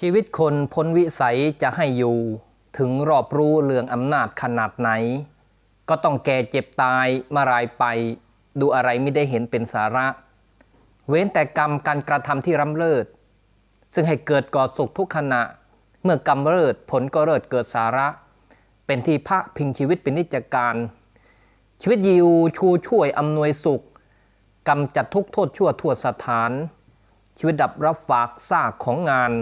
ชีวิตคนพ้นวิสัยจะให้อยู่ ถึงรอบรู้เรื่องอำนาจขนาดไหน ก็ต้องแก่เจ็บตายมารายไป ดูอะไรไม่ได้เห็นเป็นสาระ เว้นแต่กรรมการกระทำที่ร่ำเลิศ ซึ่งให้เกิดก่อสุขทุกขณะ เมื่อกรรมเลิศผลก็เลิศเกิดสาระ เป็นที่พระพิงชีวิตเป็นนิจการ ชีวิตยิวชูช่วยอำนวยสุขกำจัดทุกโทษชั่วทั่วสถาน ชีวิตดับรับฝากซากของงาน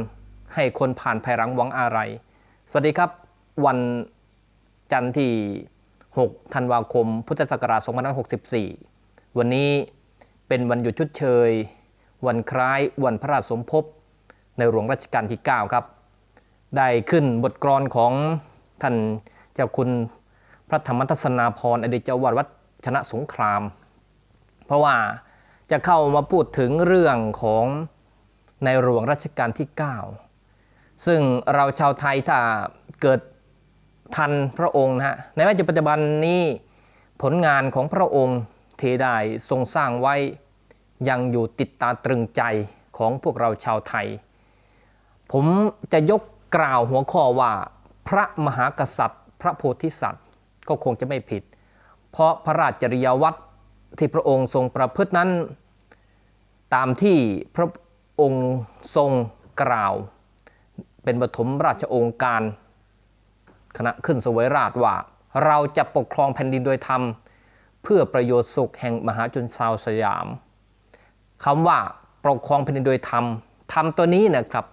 ให้คนผ่านภายหลังหวังอะไร สวัสดีครับ วันจันทร์ที่ 6 ธันวาคม พุทธศักราช 2564 วันนี้เป็นวันหยุดชดเชย วันคล้ายวันพระราชสมภพในหลวงรัชกาลที่ 9 ครับ ได้ขึ้นบทกลอนของท่านเจ้าคุณพระธรรมทัศนาพรอดีตเจ้าวาดวัดชนะสงคราม เพราะว่าจะเข้ามาพูดถึงเรื่องของในหลวงรัชกาลที่ 9 ซึ่งเราชาวไทยถ้าเกิดทันพระองค์นะฮะในปัจจุบันนี้ผลงานของพระองค์ที่ได้ทรงสร้างไว้ยังอยู่ติดตาตรึงใจของพวกเราชาวไทย ผมจะยกกล่าวหัวข้อว่าพระมหากษัตริย์ พระโพธิสัตว์ก็คงจะไม่ผิด เพราะพระราชจริยวัตรที่พระองค์ทรงประพฤตินั้น ตามที่พระองค์ทรงกล่าว เป็นปฐมราชโองการขณะขึ้นสวยราชว่า เราจะปกครองแผ่นดินโดยธรรม เพื่อประโยชน์สุขแห่งมหาชนชาวสยามคำว่าปกครองแผ่นดินโดยธรรมธรรมตัวนี้นะครับ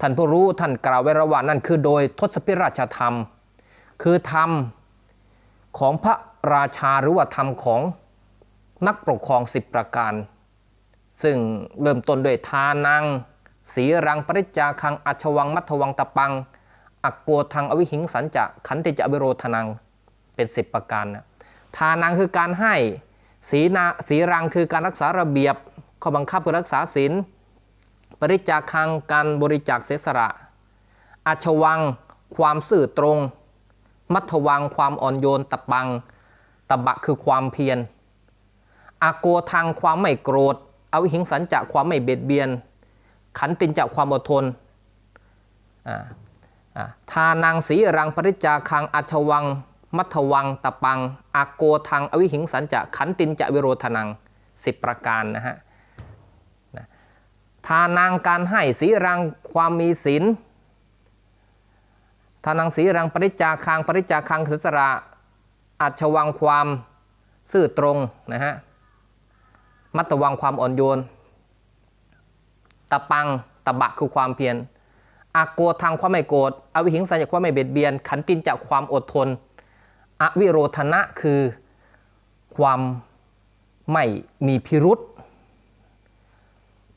ท่านผู้รู้ท่านกล่าวไว้ระหว่างนั่นคือโดยทศพิราชธรรม คือธรรมของพระราชาหรือว่าธรรมของนักปกครองสิบประการ ซึ่งเริ่มต้นด้วยทานัง สีรังปริจจาคังอัชวังมัทวังตะปัง อักโกทังอวิหิงสันจะขันติจะอวิโรธนังเป็นสิบประการนะทานังคือการให้สีนาสีรังคือการรักษาระเบียบข้อบังคับคือรักษาศีลปริจาคังการบริจาคเสสระอัชวังความสื่อตรง มัทวังความอ่อนโยนตะปังตะบะคือความเพียรอาโกทางความไม่โกรธอวิหิงสันจะความไม่เบียดเบียน ขันตินจะความอดทนทานังสีรังปริจาคังอัชวัง มัทวังตะปังอาโกทางอวิหิงสันจะขันตินจะวิโรธนังสิบประการนะฮะทานางการให้สีรังความมีศีลทานังสีรังปริจาคังปริจาคังศิสระอัชวังความซื่อตรงนะฮะมัตวังความอ่อนโยน ตะปังตะบะคือความเพียรอาโกทางความไม่โกรธอวิหิงสัญญาความไม่เบียดเบียน ขันตินจากความอดทน อวิโรธนะคือความไม่มีพิรุษ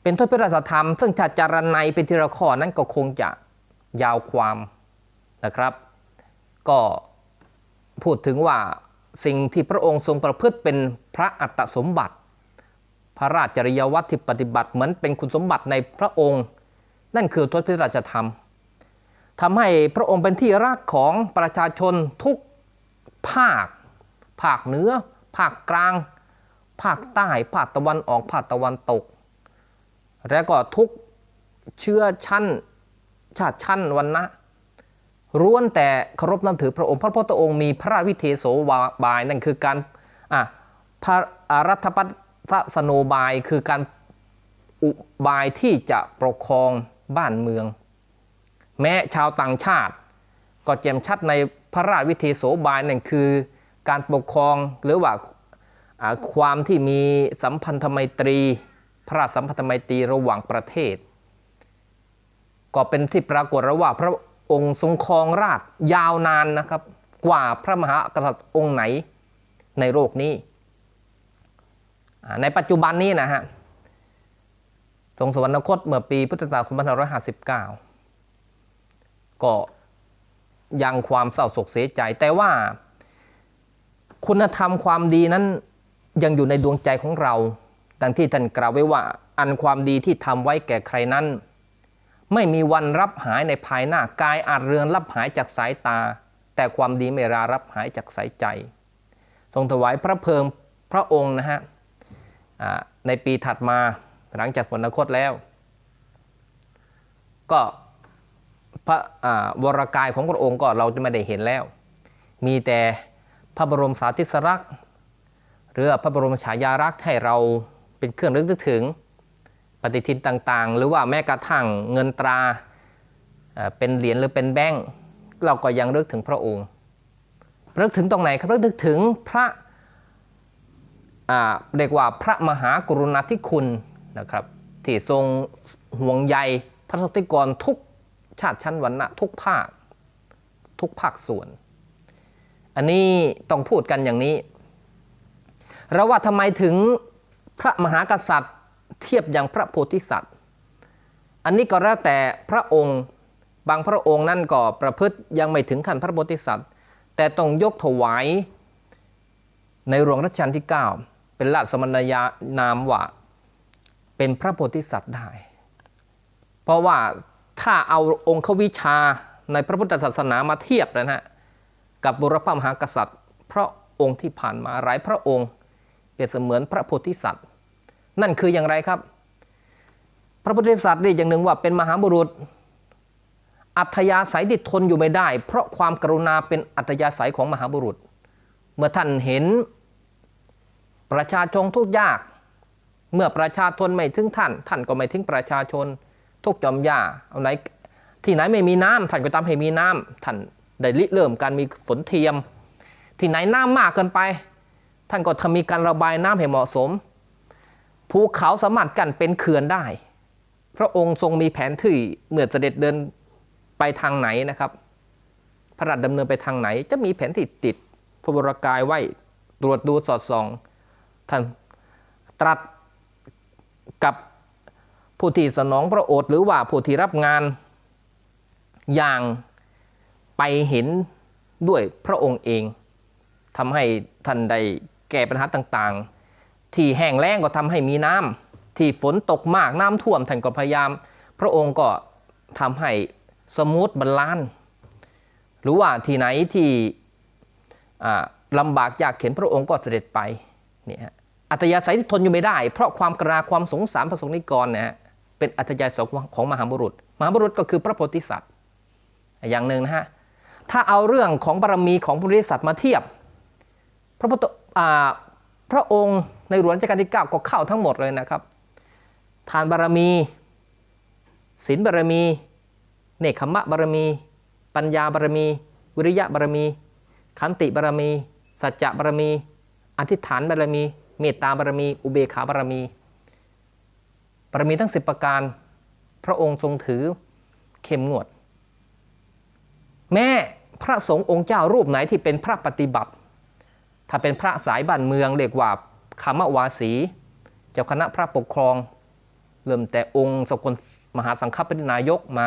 เป็นโทษพิราชธรรม ซึ่งชาจารนัยเป็นทีละข้อนั้นก็คงจะยาวความนะครับ ก็พูดถึงว่าสิ่งที่พระองค์ทรงประพฤติเป็นพระอัตสมบัติ พระราชจริยวัตรที่ปฏิบัติเหมือนเป็นคุณสมบัติในพระองค์ นั่นคือทศพิราชธรรมทำให้พระองค์เป็นที่รักของประชาชนทุกภาค ภาคเหนือ ภาคกลาง ภาคใต้ ภาคตะวันออก ภาคตะวันตก และก็ทุกเชื้อชั้นชาติชั้นวันนะร้วนแต่เคารพนับถือพระองค์ พระพุทธองค์มีพระราชวิเทโสบายนั่นคือการพระรัฐปัต สโนบายคือการอุบายที่จะปกครองบ้านเมือง แม้ชาวต่างชาติ ก็แจ่มชัดในพระราชวิเทโสบายนั่นคือการปกครองหรือว่าความที่มีสัมพันธไมตรี พระราชสัมพันธไมตรีระหว่างประเทศ ก็เป็นที่ปรากฏระว่าพระองค์ทรงครองราชยาวนานนะครับ กว่าพระมหากษัตริย์องค์ไหนในโลกนี้ ในปัจจุบันนี้นะฮะทรงสวรรคตเมื่อปีพุทธศักราช2559 ก็ยังความเศร้าโศกเสียใจ แต่ว่าคุณธรรมความดีนั้นยังอยู่ในดวงใจของเรา ดังที่ท่านกล่าวไว้ว่า อันความดีที่ทำไว้แก่ใครนั้น ไม่มีวันรับหายในภายหน้ากายอาจเรือนรับหายจากสายตา แต่ความดีไม่รารับหายจากสายใจ ทรงถวายพระเพลิงพระองค์นะฮะ ในปีถัดมาหลังจากสวรรคตแล้ว ก็พระอ่าวรกายของพระองค์ก็เราจะไม่ได้เห็นแล้ว มีแต่พระบรมสาธิสลักษณ์หรือพระบรมฉายาลักษ์ให้เราเป็นเครื่องรึกนึกถึงปฏิทินต่างๆ หรือว่าแม้กระทั่งเงินตราเป็นเหรียญหรือเป็นแบงก์เราก็ยังรึกถึงพระองค์รึกถึงตรงไหนครับรึกถึงพระ เรียกว่าพระมหากรุณาธิคุณนะครับที่ทรงห่วงใยพระสติกรทุกชาติชั้นวรรณะทุกภาค ทุกภาคส่วน อันนี้ต้องพูดกันอย่างนี้ เราว่าทำไมถึงพระมหากษัตริย์เทียบอย่างพระโพธิสัตว์ อันนี้ก็แล้วแต่พระองค์บางพระองค์นั่นก็ประพฤติยังไม่ถึงขั้นพระโพธิสัตว์ แต่ต้องยกถวายในหลวงรัชกาลที่ 9 เป็นราชสมณยานามว่า เป็นพระโพธิสัตว์ได้ เพราะว่าถ้าเอาองค์วิชาในพระพุทธศาสนามาเทียบนะฮะกับบุรพมหากษัตริย์ พระองค์ที่ผ่านมาหลายพระองค์ เปรียบเสมือนพระโพธิสัตว์ นั่นคืออย่างไรครับ พระโพธิสัตว์เรียกอย่างหนึ่งว่าเป็นมหาบุรุษ อัธยาศัยที่ทนอยู่ไม่ได้ เพราะความกรุณาเป็นอัธยาศัยของมหาบุรุษ เมื่อท่านเห็น ประชาชนทุกยาก เมื่อประชาชนไม่ถึงท่าน ท่านก็ไม่ถึงประชาชน ทุกจอมยาเอาไหนที่ไหนไม่มีน้ำท่านก็ตามให้มีน้ำท่านได้ริเริ่มการมีฝนเทียม ที่ไหนน้ำมากเกินไป ท่านก็ทำมีการระบายน้ำให้เหมาะสม ภูเขาสามารถกันเป็นเขื่อนได้ พระองค์ทรงมีแผนที่เมื่อเสด็จเดินไปทางไหนนะครับ พระราชดำเนินไปทางไหน จะมีแผนที่ติดพระบรกายไว้ตรวจดูสอดส่อง ท่านตรัสกับผู้ที่สนองพระโอษฐ์หรือว่าผู้ที่รับงานอย่างไปเห็นด้วยพระองค์เองทำให้ท่านได้แก้ปัญหาต่างๆ ที่แห้งแล้งก็ทำให้มีน้ำที่ฝนตกมากน้ำท่วมท่านก็พยายาม พระองค์ก็ทำให้สมูทบาลานหรือว่าที่ไหนที่อ่าลำบากยากเข็นพระองค์ก็เสด็จไป นี่ฮะอัตยาศัยที่ทนอยู่ไม่ได้ เพราะความกราความสงสารพระสงฆ์นิกรนะฮะเป็นอัตยาศัยของมหาบุรุษ มหาบุรุษก็คือพระโพธิสัตว์ อย่างหนึ่งนะฮะถ้าเอาเรื่องของบารมีของพระโพธิสัตว์มาเทียบ พระพุทธอ่าพระองค์ในหลวงรัชกาลที่ 9 ก็เข้าทั้งหมดเลยนะครับ ทานบารมีศีลบารมี เนคขมะบารมี ปัญญาบารมี วิริยะบารมี ขันติบารมี สัจจะบารมี อธิษฐานบารมี เมตตาบารมี อุเบกขาบารมี บารมีทั้ง10ประการ พระองค์ทรงถือเข้มงวด แม่พระสงฆ์องค์เจ้ารูปไหนที่เป็นพระปฏิบัติ ถ้าเป็นพระสายบ้านเมืองเรียกว่าคามวาสี เจ้าคณะพระปกครอง เริ่มแต่องค์สกลมหาสังฆปรินายกมา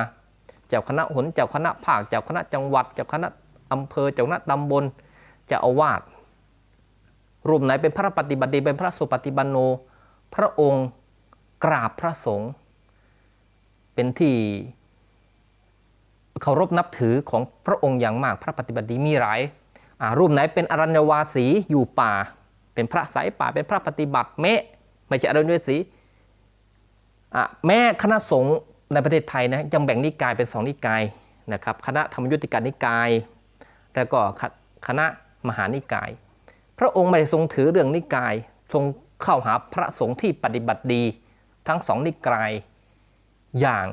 เจ้าคณะหนเจ้าคณะภาค เจ้าคณะจังหวัด เจ้าคณะอำเภอ เจ้าคณะตำบล เจ้าอาวาส รูปไหนเป็นพระปฏิบัติดีเป็นพระสุปฏิบันโน พระองค์กราบพระสงฆ์เป็นที่เคารพนับถือของพระองค์อย่างมากพระปฏิบัติดีมีหลายรูปไหนเป็นอรัญวาสีอยู่ป่า เป็นพระสายป่าเป็นพระปฏิบัติแม้ไม่ใช่อรัญวาสีแม้คณะสงฆ์ในประเทศไทยนะยังแบ่งนิกายเป็นสองนิกายนะครับคณะธรรมยุติการนิกาย แล้วก็คณะมหานิกาย พระองค์ไม่ได้ทรงถือเรื่องนิกาย ทรงเข้าหาพระสงฆ์ที่ปฏิบัติดี ทั้งสองนิกายอย่าง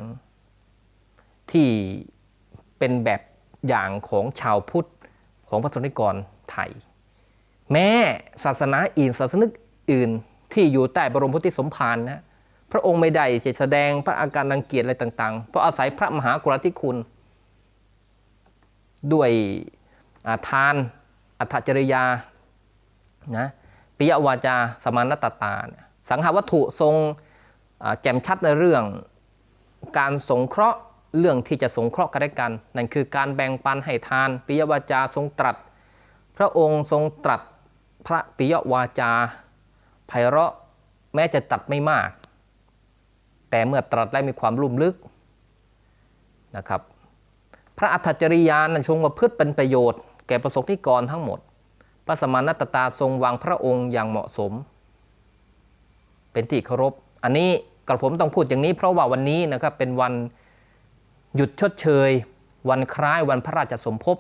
ที่เป็นแบบอย่างของชาวพุทธของพระสงฆ์นิกรไทย แม้ศาสนาอื่นศาสนาอื่นที่อยู่ใต้บรมพุทธสมภารนะพระองค์ไม่ได้จะแสดงพระอาการรังเกียจอะไรต่างๆ เพราะอาศัยพระมหากรุณาธิคุณ ด้วยาทานอัตจริยา นะปิยวาจาสมานตตาเนี่ยสังหาวัตถุทรงแจ่มชัดในเรื่องการสงเคราะห์เรื่องที่จะสงเคราะห์กันและกัน นั่นคือการแบ่งปันให้ทาน ปิยวาจาทรงตรัส พระองค์ทรงตรัสพระปิยวาจาไพเราะแม้จะตรัสไม่มาก แต่เมื่อตรัสแล้วมีความลุ่มลึกนะครับ พระอัฏฐจริยานั้นทรงประพฤติเป็นประโยชน์ แก่ประสบนิกรทั้งหมด พระสมานตตาทรงวางพระองค์อย่างเหมาะสม เป็นที่เคารพ อันนี้กระผมต้องพูดอย่างนี้ เพราะว่าวันนี้นะครับเป็นวันหยุดชดเชย วันคล้ายวันพระราชสมภพ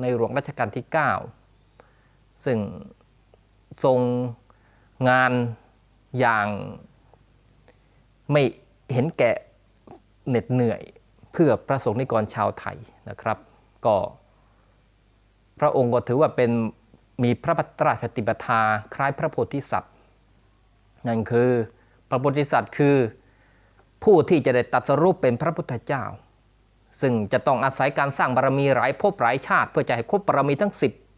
ในหลวงรัชกาลที่ 9 ซึ่งทรงงานอย่างไม่เห็นแก่เหน็ดเหนื่อยเพื่อพระสงฆ์นิกรชาวไทยนะครับ ก็พระองค์ก็ถือว่าเป็น มีพระปัตราปฏิปทาคล้ายพระโพธิสัตว์ นั่นคือพระโพธิสัตว์คือ ผู้ที่จะได้ตรัสรู้เป็นพระพุทธเจ้า ซึ่งจะต้องอาศัยการสร้างบารมีหลายภพหลายชาติ เพื่อจะให้ครบบารมีทั้ง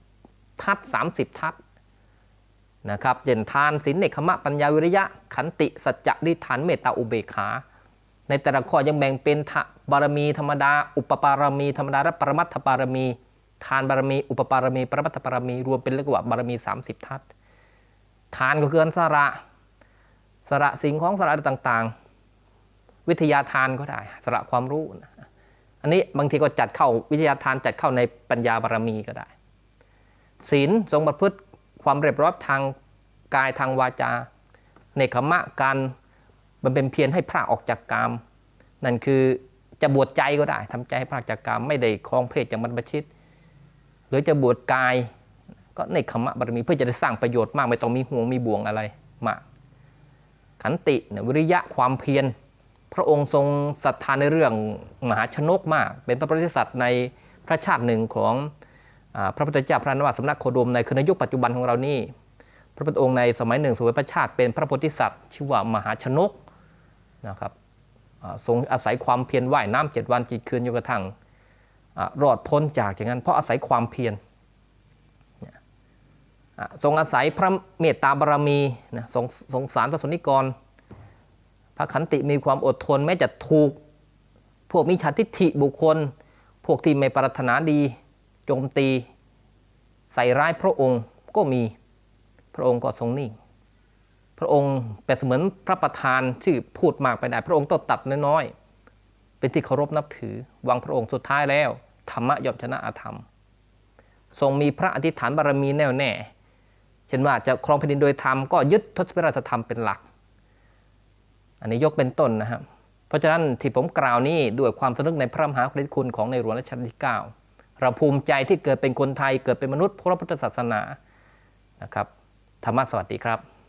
10 ทัศ30 ทัศนะครับเจนทานศีลเนคขมะปัญญาวิริยะ ขันติสัจจะดิฐานเมตตาอุเบกขา ในแต่ละข้อยังแบ่งเป็นทบารมีธรรมดา อุปปารมีธรรมดาและปรมัตถบารมี ทานบารมี อุปปารมีปรมัตถบารมี รวมเป็นเรียกว่าบารมี 30 ทัศทานก็คืออันสระสระสิ่งของสระต่างๆ วิทยาทานก็ได้สระความรู้นะอันนี้บางทีก็จัดเข้าวิทยาทานจัดเข้าในปัญญาบารมีก็ได้ศีลทรงประพฤติความเรียบร้อยทางกายทางวาจาในขมะการบำเพ็ญเพียรให้พระออกจากกาม นั่นคือจะบวชใจก็ได้ทำใจให้พระออกจากกามไม่ได้คลองเพศจากบรรพชิต หรือจะบวชกาย ก็ในขมะบารมีเพื่อจะได้สร้างประโยชน์มากไม่ต้องมีห่วงมีบ่วงอะไรมากขันติเนี่ยวิริยะความเพียร พระองค์ทรงศรัทธาในเรื่องมหาชนกมาก เป็นพระโพธิสัตว์ในพระชาติหนึ่งของอพระพุทธเจ้าพระนวสำนักโคดมในคืนยุคปัจจุบันของเรานี่พระพุทธองค์ในสมัยหนึ่งสมัยพระชาติเป็นพระโพธิสัตว์ชื่อว่ามหาชนกนะครับทรงอาศัยความเพียรว่ายน้ำเจ็ดวันจิตคืนจนกระทั่ง รอดพ้นจากอย่างนั้น เพราะอาศัยความเพียรทรงอาศัยพระเมตตาบารมีนะสงสงสารพระสนิกร พระขันติมีความอดทนแม้จะถูก พวกมิจฉาทิฏฐิบุคคล พวกที่ไม่ปรารถนาดี โจมตี ใส่ร้ายพระองค์ก็มีพระองค์ก็ทรงนิ่ง พระองค์เป็นเสมือนพระประธานที่พูดมากไปได้พระองค์ต้องตัดน้อยๆ เป็นที่เคารพนับถือวางพระองค์สุดท้ายแล้ว ธรรมะย่อมชนะอาธรรม ทรงมีพระอธิษฐานบารมีแน่วแน่เช่นว่าจะครองแผ่นดินโดยธรรมก็ยึดทศพิราชธรรมเป็นหลัก อันนี้ยกเป็นต้นนะครับ เพราะฉะนั้นที่ผมกล่าวนี้ด้วยความสนึกในพระมหากรุณาธิคุณของในหลวงรัชกาลที่ 9 เราภูมิใจที่เกิดเป็นคนไทยเกิดเป็นมนุษย์พระพุทธศาสนานะครับธรรมะสวัสดีครับ